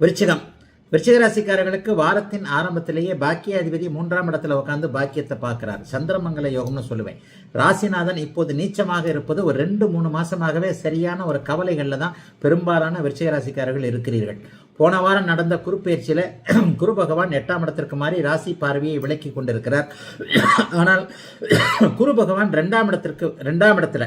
விருச்சிகம். விருச்சிக ராசிக்காரர்களுக்கு வாரத்தின் ஆரம்பத்திலேயே பாக்கியாதிபதி மூன்றாம் இடத்துல உட்காந்து பாக்கியத்தை பார்க்கிறார். சந்திரமங்கல யோகம்னு சொல்லுவேன். ராசிநாதன் இப்போது நீச்சமாக இருப்பது ஒரு ரெண்டு மூணு மாசமாகவே சரியான ஒரு கவலைகளில் தான் பெரும்பாலான விருச்சிக ராசிக்காரர்கள் இருக்கிறீர்கள். போன வாரம் நடந்த குரு குரு பகவான் எட்டாம் இடத்திற்கு மாறி ராசி பார்வையை விலக்கி கொண்டிருக்கிறார். ஆனால் குரு பகவான் ரெண்டாம் இடத்திற்கு ரெண்டாம் இடத்துல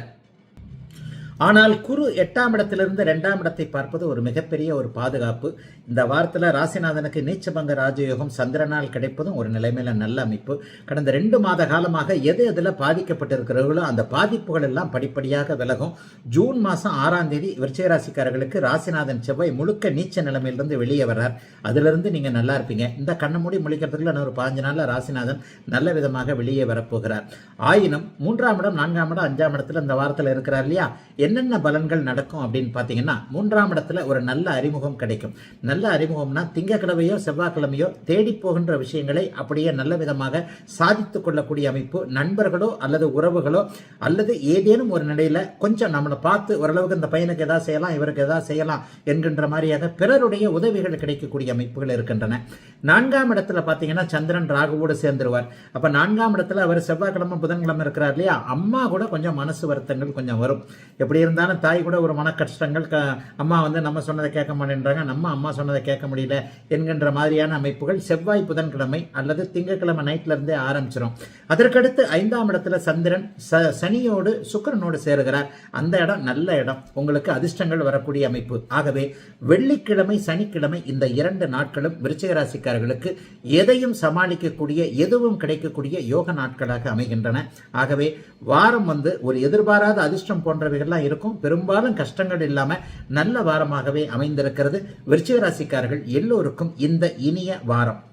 ஆனால் குரு எட்டாம் இடத்திலிருந்து ரெண்டாம் இடத்தை பார்ப்பது ஒரு மிகப்பெரிய ஒரு பாதுகாப்பு. இந்த வாரத்தில் ராசிநாதனுக்கு நீச்சபங்க ராஜயோகம் சந்திரனால் கிடைப்பதும் ஒரு நிலைமையில நல்ல அமைப்பு. கடந்த ரெண்டு மாத காலமாக எது எதில் பாதிக்கப்பட்டிருக்கிறவர்களோ அந்த பாதிப்புகள் எல்லாம் படிப்படியாக விலகும். ஜூன் மாதம் ஆறாம் தேதி விருச்சிக ராசிக்காரர்களுக்கு ராசிநாதன் செவ்வாய் முழுக்க நீச்ச நிலைமையிலிருந்து வெளியே வர்றார். அதிலிருந்து நீங்கள் நல்லா இருப்பீங்க. இந்த கண்ணை மூடி முழிக்கிறதுக்குள்ள இன்னும் ஒரு பாஞ்சு நாளில் ராசிநாதன் நல்ல விதமாக வெளியே வரப்போகிறார். ஆயினும் மூன்றாம் இடம் நான்காம் இடம் அஞ்சாம் இடத்துல இந்த வாரத்தில் இருக்கிறார் இல்லையா? என்னென்ன பலன்கள் நடக்கும் அப்படின்னு பார்த்தீங்கன்னா மூன்றாம் இடத்துல ஒரு நல்ல அறிமுகம் கிடைக்கும். நல்ல அறிமுகம்னா திங்கக்கிழமையோ செவ்வாய்க்கிழமையோ தேடி போகின்ற விஷயங்களை அப்படியே நல்ல விதமாக சாதித்து கொள்ளக்கூடிய அமைப்பு நண்பர்களோ அல்லது உறவுகளோ அல்லது ஏதேனும் ஒரு நிலையில கொஞ்சம் நம்மளை பார்த்து ஓரளவுக்கு இந்த பையனுக்கு எதாவது செய்யலாம் இவருக்கு எதாவது செய்யலாம் என்கின்ற மாதிரியாக பிறருடைய உதவிகள் கிடைக்கக்கூடிய அமைப்புகள் இருக்கின்றன. நான்காம் இடத்துல பார்த்தீங்கன்னா சந்திரன் ராகுவோடு சேர்ந்துருவார். அப்போ நான்காம் இடத்துல அவர் செவ்வாய்க்கிழமை புதன்கிழமை இருக்கிறார் இல்லையா? அம்மா கூட கொஞ்சம் மனசு வருத்தங்கள் கொஞ்சம் வரும். எப்படி இருந்தாலும் தாய் கூட ஒரு மன கஷ்டங்கள் க அம்மா வந்து நம்ம சொன்னதை கேட்க மாட்டேன்றாங்க நம்ம அம்மா சொன்னதை கேட்க முடியல என்கின்ற மாதிரியான அமைப்புகள் செவ்வாய் புதன்கிழமை அல்லது திங்கட்கிழமை நைட்லேருந்தே ஆரம்பிச்சிடும் அதற்கடுத்து ஐந்தாம் இடத்துல சந்திரன் ச சனியோடு சுக்கரனோடு சேருகிறார். அந்த இடம் நல்ல இடம். உங்களுக்கு அதிர்ஷ்டங்கள் வரக்கூடிய அமைப்பு. ஆகவே வெள்ளிக்கிழமை சனிக்கிழமை இந்த இரண்டு நாட்களும் விருச்சிகராசிக்கார் ராசிக்காரர்களுக்கு எதையும் சமாளிக்கக்கூடிய எதுவும் கிடைக்கக்கூடிய யோக நாட்களாக அமைகின்றன. ஆகவே வாரம் வந்து ஒரு எதிர்பாராத அதிர்ஷ்டம் போன்றவைகள்லாம் இருக்கும். பெரும்பாலும் கஷ்டங்கள் இல்லாமல் நல்ல வாரமாகவே அமைந்திருக்கிறது. விருச்சிக ராசிக்காரர்கள் எல்லோருக்கும் இந்த இனிய வாரம்.